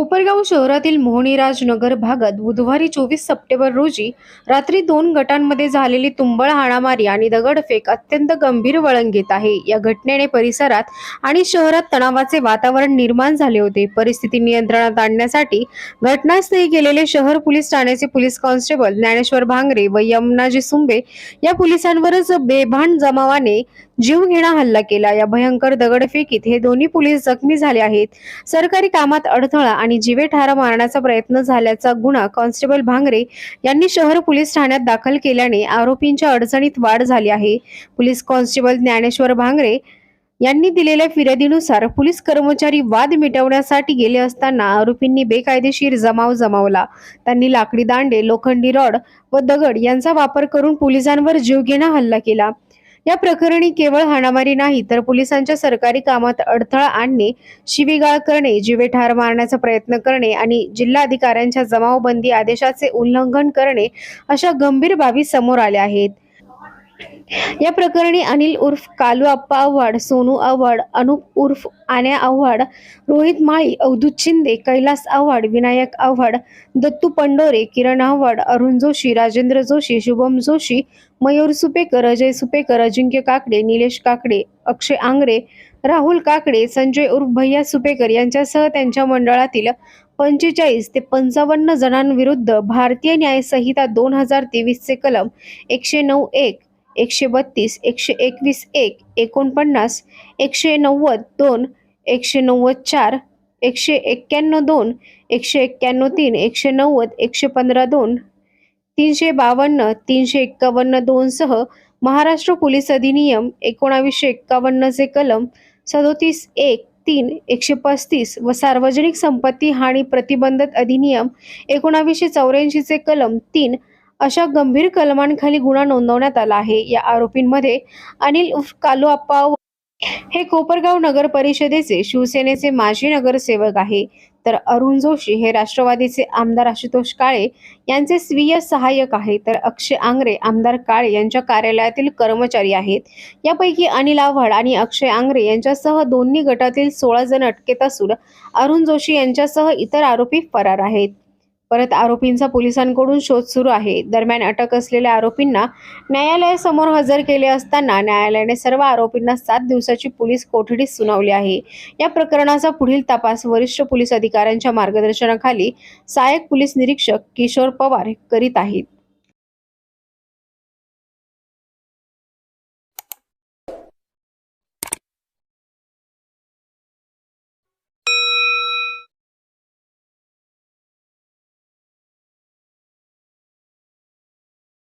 कोपरगाव शहरातील मोहनीराज नगर भागात बुधवारी चोवीस सप्टेंबर रोजी रात्री दोन गटांमध्ये झालेली तुंबळ हाणामारी आणि दगडफेक अत्यंत गंभीर वळण घेत आहे. या घटनेने परिसरात आणि शहरात तणावाचे वातावरण निर्माण झाले होते. परिस्थिती नियंत्रणात आणण्यासाठी घटनास्थळी गेलेले शहर पोलीस ठाण्याचे पोलीस कॉन्स्टेबल ज्ञानेश्वर भांगरे व यमुनाजी सुंबे या पोलिसांवरच बेभान जमावाने जीवघेणा हल्ला केला. या भयंकर दगडफेकीत हे दोन्ही पोलीस जखमी झाले आहेत. सरकारी कामात अडथळा आणि जीवे ठार मारण्याचा प्रयत्न झाल्याचा गुन्हा कॉन्स्टेबल भांगरे यांनी शहर पोलीस ठाण्यात दाखल केल्याने आरोपींच्या अडचणीत वाढ झाली आहे. पोलीस कॉन्स्टेबल ज्ञानेश्वर भांगरे यांनी दिलेल्या फिर्यादीनुसार पोलीस कर्मचारी वाद मिटवण्यासाठी गेले असताना आरोपींनी बेकायदेशीर जमाव जमावला. त्यांनी लाकडी दांडे लोखंडी रॉड व दगड यांचा वापर करून पोलिसांवर जीवघेणा हल्ला केला. या प्रकरणी केवळ हाणामारी नाही तर पोलिसांच्या सरकारी कामात अडथळा आणणे शिवीगाळ करणे जीवे ठार मारण्याचा प्रयत्न करणे आणि जिल्हाधिकाऱ्यांच्या जमावबंदी आदेशाचे उल्लंघन करणे अशा गंभीर बाबी समोर आल्या आहेत. या प्रकरणी अनिल उर्फ कालू आप्पा आव्हाड सोनू आव्हाड अनुप उर्फ आण्या आव्हाड रोहित माळी अवधूत शिंदे कैलास आव्हाड विनायक आव्हाड दत्तू पंडोरे किरण आव्हाड अरुण जोशी राजेंद्र जोशी शुभम जोशी मयूर सुपेकर अजय सुपेकर अजिंक्य काकडे निलेश काकडे अक्षय आंग्रे राहुल काकडे संजय उर्फ भैया सुपेकर यांच्यासह त्यांच्या मंडळातील पंचेचाळीस ते पंचावन्न जणांविरुद्ध भारतीय न्याय संहिता दोन हजार तेवीसचे कलम एकशे नऊ एक एकशे बत्तीस एकशे एकवीस एक एकोणपन्नास एकशे नव्वद दोन एकशे नव्वद चार एकशे एक्क्याण्णव दोन एकशे एक्क्याण्णव तीन एकशे नव्वद एकशे पंधरा दोन तीनशे बावन्न तीनशे एक्कावन्न दोनसह महाराष्ट्र पोलीस अधिनियम एकोणावीसशे एक्कावन्नचे कलम सदोतीस एक तीन एकशे पस्तीस व सार्वजनिक संपत्ती हानी प्रतिबंधक अधिनियम एकोणावीसशे चौऱ्याऐंशीचे कलम तीन अशा गंभीर कलमांखाली गुन्हा नोंदवण्यात आला आहे. या आरोपींमध्ये अनिल उर्फ कालूआप्पा हे कोपरगाव नगर परिषदेचे शिवसेनेचे माजी नगरसेवक आहे. तर अरुण जोशी हे राष्ट्रवादीचे आमदार आशुतोष काळे यांचे स्वीय सहाय्यक आहे. तर अक्षय आंग्रे आमदार काळे यांच्या कार्यालयातील कर्मचारी आहेत. यापैकी अनिल आव्हाड आणि अक्षय आंग्रे यांच्यासह दोन्ही गटातील सोळा जण अटकेत असून अरुण जोशी यांच्यासह इतर आरोपी फरार आहेत. परत आरोपींचा पोलिसांकडून शोध सुरू आहे. दरम्यान अटक असलेल्या आरोपींना न्यायालयासमोर हजर केले असताना न्यायालयाने सर्व आरोपींना सात दिवसाची पोलीस कोठडी सुनावली आहे. या प्रकरणाचा पुढील तपास वरिष्ठ पोलीस अधिकाऱ्यांच्या मार्गदर्शनाखाली सहाय्यक पोलीस निरीक्षक किशोर पवार करीत आहेत.